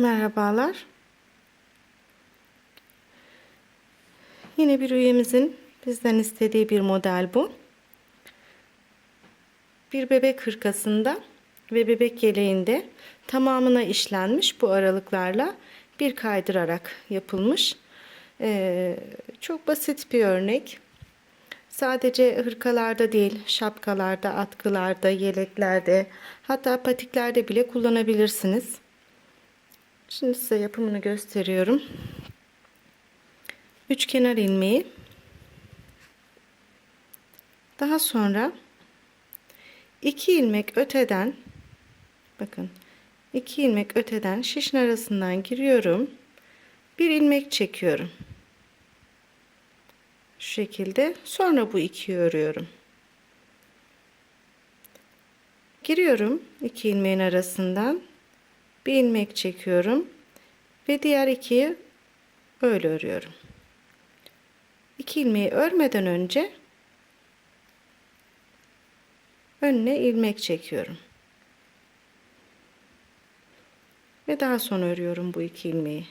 Merhabalar. Yine bir üyemizin bizden istediği bir model bu. Bir bebek hırkasında ve bebek yeleğinde tamamına işlenmiş bu aralıklarla bir kaydırarak yapılmış. Ee, çok basit bir örnek. Sadece hırkalarda değil, şapkalarda, atkılarda, yeleklerde, hatta patiklerde bile kullanabilirsiniz. Şimdi size yapımını gösteriyorum. Üç kenar ilmeği. Daha sonra iki ilmek öteden bakın iki ilmek öteden şişin arasından giriyorum. Bir ilmek çekiyorum. Şu şekilde. Sonra bu ikiyi örüyorum. Giriyorum iki ilmeğin arasından bir ilmek çekiyorum ve diğer ikiyi böyle örüyorum. İki ilmeği örmeden önce önüne ilmek çekiyorum. Ve daha sonra örüyorum bu iki ilmeği.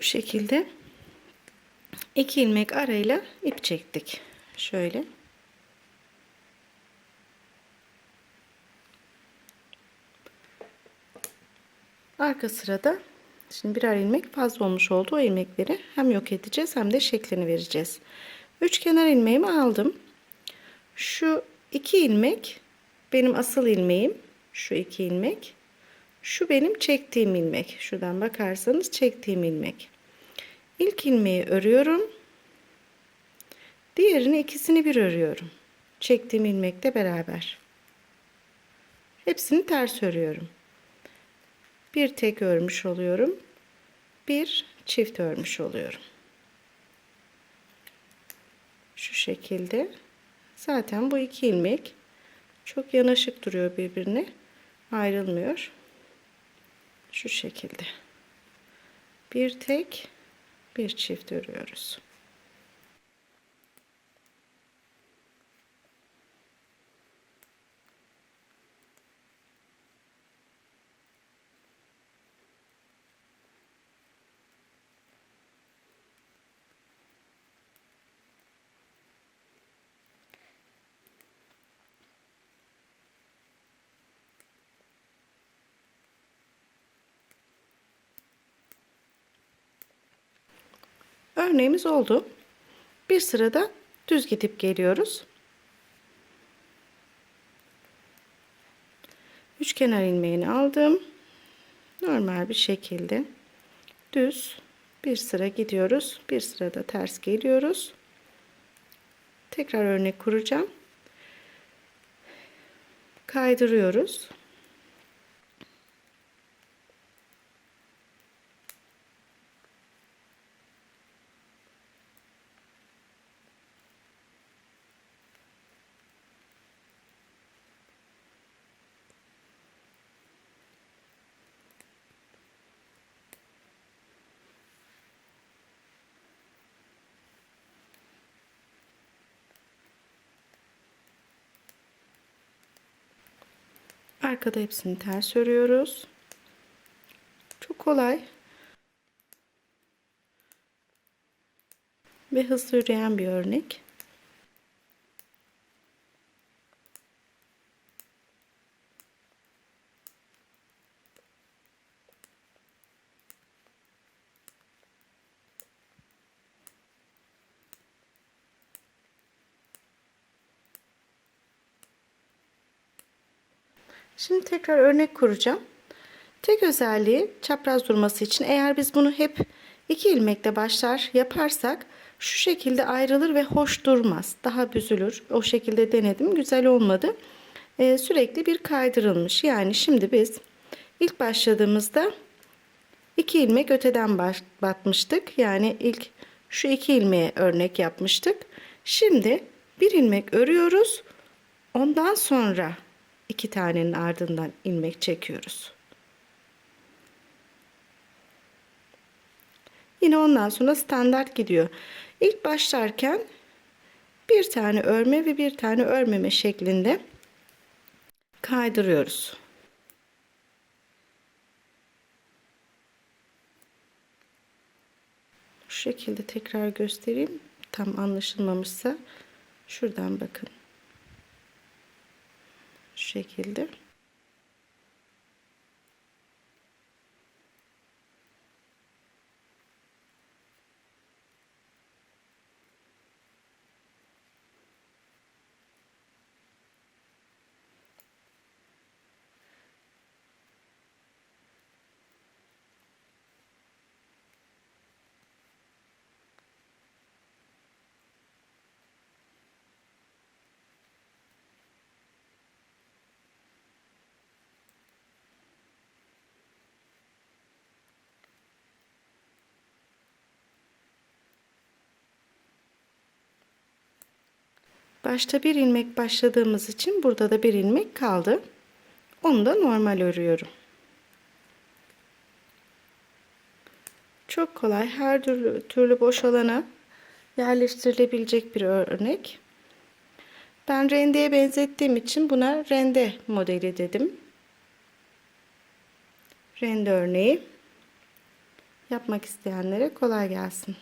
Bu şekilde iki ilmek arayla ip çektik. Şöyle. Arka sırada şimdi birer ilmek fazla olmuş oldu. O ilmekleri hem yok edeceğiz hem de şeklini vereceğiz. Üç kenar ilmeğimi aldım. Şu iki ilmek benim asıl ilmeğim. Şu iki ilmek. Şu benim çektiğim ilmek. Şuradan bakarsanız çektiğim ilmek. İlk ilmeği örüyorum. Diğerini ikisini bir örüyorum. Çektiğim ilmekle beraber. Hepsini ters örüyorum. Bir tek örmüş oluyorum. Bir çift örmüş oluyorum. Şu şekilde. Zaten bu iki ilmek çok yanaşık duruyor birbirine. Ayrılmıyor. Şu şekilde. Bir tek bir çift örüyoruz. Örneğimiz oldu. Bir sırada düz gidip geliyoruz. Üç kenar ilmeğini aldım. Normal bir şekilde düz bir sıra gidiyoruz. Bir sırada ters geliyoruz. Tekrar örnek kuracağım. Kaydırıyoruz. Arkada hepsini ters örüyoruz. Çok kolay. Ve hızlı yürüyen bir örnek. Şimdi tekrar örnek kuracağım. Tek özelliği çapraz durması için eğer biz bunu hep iki ilmekle başlar yaparsak şu şekilde ayrılır ve hoş durmaz. Daha büzülür. O şekilde denedim. Güzel olmadı. Ee, sürekli bir kaydırılmış. Yani şimdi biz ilk başladığımızda iki ilmek öteden batmıştık. Yani ilk şu iki ilmeğe örnek yapmıştık. Şimdi bir ilmek örüyoruz. Ondan sonra iki tanenin ardından ilmek çekiyoruz. Yine ondan sonra standart gidiyor. İlk başlarken bir tane örme ve bir tane örmeme şeklinde kaydırıyoruz. Şu şekilde tekrar göstereyim. Tam anlaşılmamışsa şuradan bakın. Şekilde. Başta bir ilmek başladığımız için burada da bir ilmek kaldı. Onu da normal örüyorum. Çok kolay her türlü, türlü boş alana yerleştirilebilecek bir örnek. Ben rendeye benzettiğim için buna rende modeli dedim. Rende örneği yapmak isteyenlere kolay gelsin.